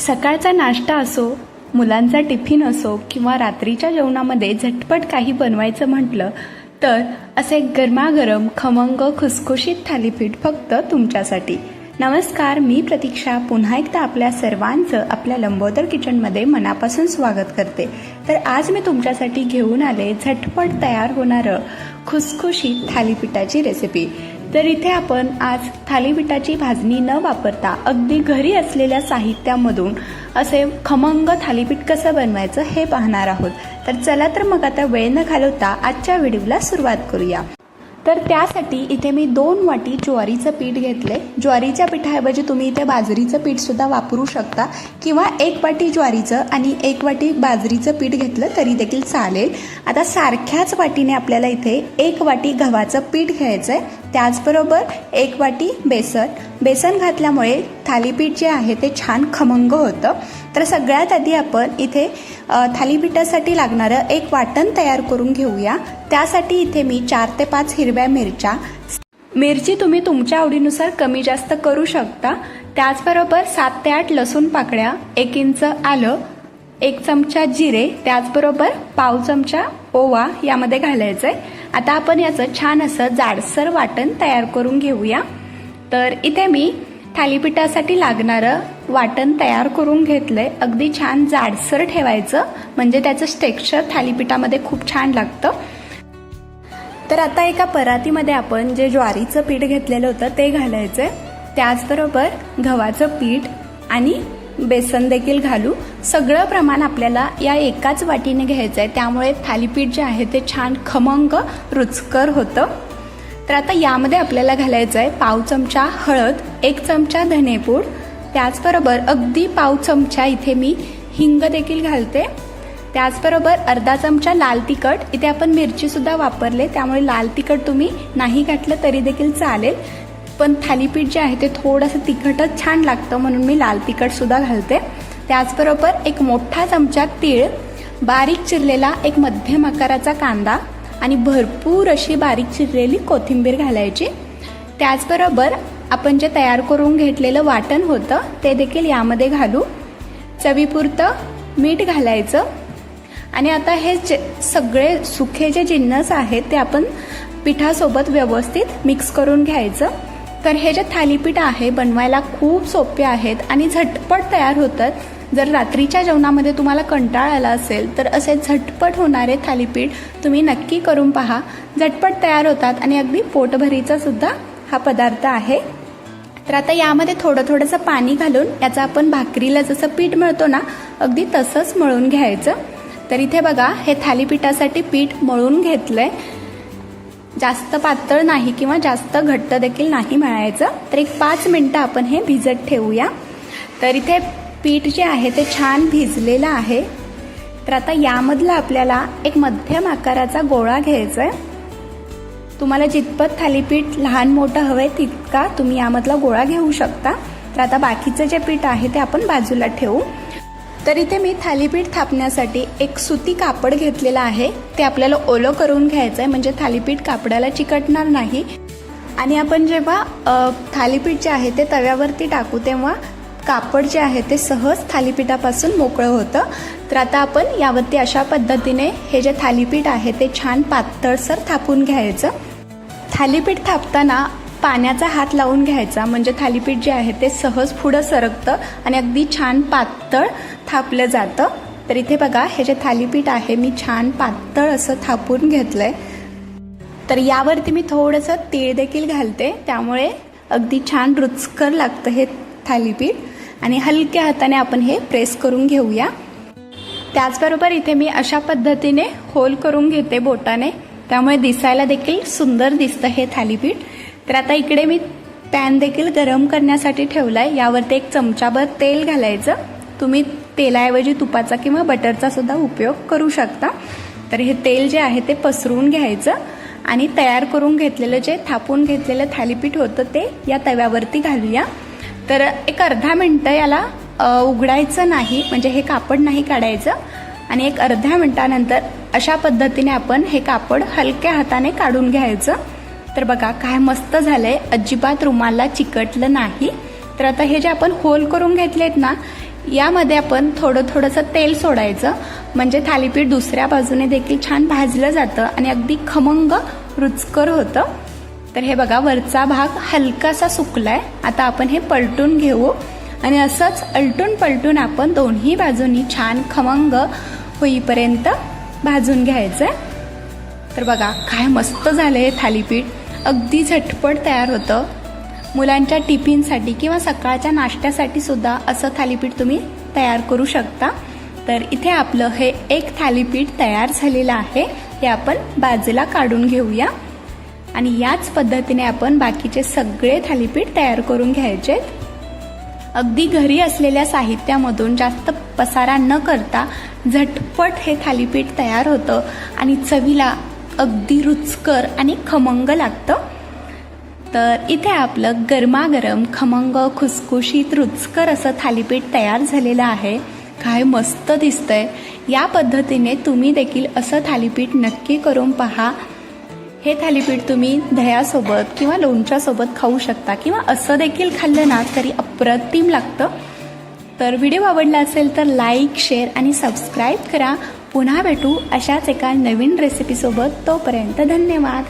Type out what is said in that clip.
सकाळचा नाश्ता असो मुलांचा टिफिन असो किंवा रात्रीच्या जेवणामध्ये झटपट काही बनवायचं म्हटलं तर असे गरमागरम खमंग खुसखुशीत थालीपीठ फक्त तुमच्यासाठी. नमस्कार मी प्रतीक्षा. पुन्हा एकदा आपल्या सर्वांचं आपल्या लंबोदर किचनमध्ये मनापासून स्वागत करते. तर आज मी तुमच्यासाठी घेऊन आले झटपट तयार होणारं खुसखुशीत थालीपीठाची रेसिपी तर इथे आपण आज थालीपीठाची भाजणी न वापरता अगदी घरी असलेल्या साहित्यामधून असे खमंग थालीपीठ कसं बनवायचं हे पाहणार आहोत. तर चला तर मग आता वेळ न घालवता आजच्या व्हिडिओला सुरुवात करूया. तर त्यासाठी इथे मी दोन वाटी ज्वारीचं पीठ घेतले ज्वारीच्या पिठाऐवजी तुम्ही इथे बाजरीचं पीठसुद्धा वापरू शकता. किंवा एक वाटी ज्वारीचं आणि एक वाटी बाजरीचं पीठ घेतलं तरी देखील चालेल. आता सारख्याच वाटीने आपल्याला इथे एक वाटी गव्हाचं पीठ घ्यायचं आहे त्याचबरोबर एक वाटी बेसन. बेसन घातल्यामुळे थालीपीठ जे आहे ते छान खमंग होतं. तर सगळ्यात आधी आपण इथे थालीपीठासाठी लागणारं एक वाटण तयार करून घेऊया. त्यासाठी इथे मी चार ते पाच हिरव्या मिरच्या. मिरची तुम्ही तुमच्या आवडीनुसार कमी जास्त करू शकता. त्याचबरोबर सात ते आठ लसूण पाकळ्या एक इंच आलं एक चमचा जिरे त्याचबरोबर पाव चमचा ओवा यामध्ये घालायचं आहे आता आपण याचं छान असं जाडसर वाटण तयार करून घेऊया. तर इथे मी थालीपीठासाठी लागणारं वाटण तयार करून घेतलंय. अगदी छान जाडसर ठेवायचं. म्हणजे त्याचं टेक्स्चर थालीपीठामध्ये खूप छान लागतं. तर आता एका परातीमध्ये आपण जे ज्वारीचं पीठ घेतलेलं होतं ते घालायचं आहे त्याचबरोबर गव्हाचं पीठ आणि बेसन देखील घालू. सगळं प्रमाण आपल्याला या एकाच वाटीने घ्यायचं आहे त्यामुळे थालीपीठ जे आहे ते छान खमंग रुचकर होतं. तर आता यामध्ये आपल्याला घालायचं आहे पाव चमचा हळद एक चमचा धनेपूड. त्याचबरोबर अगदी पाव चमचा इथे मी हिंग देखील घालते. त्याचबरोबर अर्धा चमचा लाल तिखट. इथे आपण मिरचीसुद्धा वापरले त्यामुळे लाल तिखट तुम्ही नाही घातलं तरी देखील चालेल. पण थालीपीठ जे आहे ते थोडंसं तिखटच छान लागतं म्हणून मी लाल तिखटसुद्धा घालते. त्याचबरोबर एक मोठा चमचा तीळ. बारीक चिरलेला एक मध्यम आकाराचा कांदा. आणि भरपूर अशी बारीक चिरलेली कोथिंबीर घालायची. त्याचबरोबर आपण जे तयार करून घेतलेलं वाटण होतं ते देखील यामध्ये घालू. चवीपुरतं मीठ घालायचं. आणि आता हे जे सगळे सुखे जे जिन्नस आहेत ते आपण पिठासोबत व्यवस्थित मिक्स करून घ्यायचं. तर हे जे थालीपीठ आहे बनवायला खूप सोपे आहेत आणि झटपट तयार होतात. जर रात्रीच्या जेवणामध्ये तुम्हाला कंटाळ आला असेल तर असे झटपट होणारे थालीपीठ तुम्ही नक्की करून पहा. झटपट तयार होतात आणि अगदी पोटभरीचा सुद्धा हा पदार्थ आहे. तर आता यामध्ये थोडं थोडंसं पाणी घालून याचा आपण भाकरीला जसं पीठ मिळतो ना अगदी तसंच मळून घ्यायचं. तर इथे बघा हे थालीपीठासाठी पीठ मळून घेतलंय. जास्त पातळ नाही किंवा जास्त घट्ट देखील नाही मळायचं. तर एक पाच मिनटं आपण हे भिजत ठेवूया. तर इथे पीठ जे आहे ते छान भिजलेलं आहे. तर आता यामधला आपल्याला एक मध्यम आकाराचा गोळा घ्यायचा आहे तुम्हाला जितपत थालीपीठ लहान मोठं हवं आहे तितका तुम्ही यामधला गोळा घेऊ शकता. तर आता बाकीचं जे पीठ आहे ते आपण बाजूला ठेवू. तर इथे मी थालीपीठ थापण्यासाठी एक सुती कापड घेतलेलं आहे. ते आपल्याला ओलं करून घ्यायचं आहे म्हणजे थालीपीठ कापडाला चिकटणार नाही. आणि आपण जेव्हा थालीपीठ जे आहे ते तव्यावरती टाकू तेव्हा कापड जे आहे ते सहज थालीपीठापासून मोकळं होतं. तर आता आपण यावरती अशा पद्धतीने हे जे थालीपीठ आहे ते छान पातळसर थापून घ्यायचं. थालीपीठ थापताना पाण्याचा हात लावून घ्यायचा. म्हणजे थालीपीठ जे आहे ते सहज पुढं सरकतं आणि अगदी छान पातळ थापलं जातं. तर इथे बघा हे जे थालीपीठ आहे मी छान पातळ असं थापून घेतलं आहे तर यावरती मी थोडंसं तीळ देखील घालते. त्यामुळे अगदी छान रुचकर लागतं हे थालीपीठ. आणि हलक्या हाताने आपण हे प्रेस करून घेऊया. त्याचबरोबर इथे मी अशा पद्धतीने होल करून घेते बोटाने. त्यामुळे दिसायला देखील सुंदर दिसतं हे थालीपीठ. तर आता इकडे मी पॅन देखील गरम करण्यासाठी ठेवलाय. यावरती एक चमचाभर तेल घालायचं. तुम्ही तेलाऐवजी तुपाचा किंवा बटरचा सुद्धा उपयोग करू शकता. तर हे तेल जे आहे ते पसरवून घ्यायचं आणि तयार करून घेतलेलं जे थापून घेतलेलं थालीपीठ होतं ते या तव्यावरती घालूया. तर एक अर्धा मिनटं याला उघडायचं नाही म्हणजे हे कापड नाही काढायचं. आणि एक अर्ध्या मिनटानंतर अशा पद्धतीने आपण हे कापड हलक्या हाताने काढून घ्यायचं. तर बघा काय मस्त झालंय. अजिबात रुमाला चिकटलं नाही. तर आता हे जे आपण होल करून घेतलेत ना यामध्ये आपण थोडं थोडंसं तेल सोडायचं. म्हणजे थालीपीठ दुसऱ्या बाजूने देखील छान भाजलं जातं आणि अगदी खमंग रुचकर होतं. तर हे बघा वरचा भाग हलकासा सुकलाय. आता आपण हे पलटून घेऊ. आणि असंच अलटून पलटून आपण दोन्ही बाजूनी छान खमंग होईपर्यंत भाजून घ्यायचं तर बघा काय मस्त झालं हे थालीपीठ. अगदी झटपट तयार होतं. मुलांच्या टिफिनसाठी किंवा सकाळच्या नाश्त्यासाठी सुद्धा असं थालीपीठ तुम्ही तयार करू शकता. तर इथे आपलं हे एक थालीपीठ तयार झालेलं आहे. हे आपण बाजूला काढून घेऊया. आणि याच पद्धतीने आपण बाकीचे सगळे थालीपीठ तयार करून घ्यायचे. अगदी घरी असलेल्या साहित्यामधून जास्त पसारा न करता झटपट हे थालीपीठ तयार होतं आणि चवीला अगदी रुचकर आणि खमंग लागतं. तर इथे आपलं गरमागरम खमंग खुसखुशीत रुचकर असं थालीपीठ तयार झालेलं आहे. काय मस्त दिसतंय. या पद्धतीने तुम्ही देखील असं थालीपीठ नक्की करून पहा. हे थालीपीठ तुम्ही दह्यासोबत किंवा लोणच्यासोबत खाऊ शकता किंवा असं देखील खाल्लं ना तरी अप्रतिम लागतं. तर व्हिडिओ आवडला असेल तर लाईक शेअर आणि सबस्क्राईब करा. पुन्हा भेटू अशाच एका नवीन रेसिपीसोबत तोपर्यंत धन्यवाद.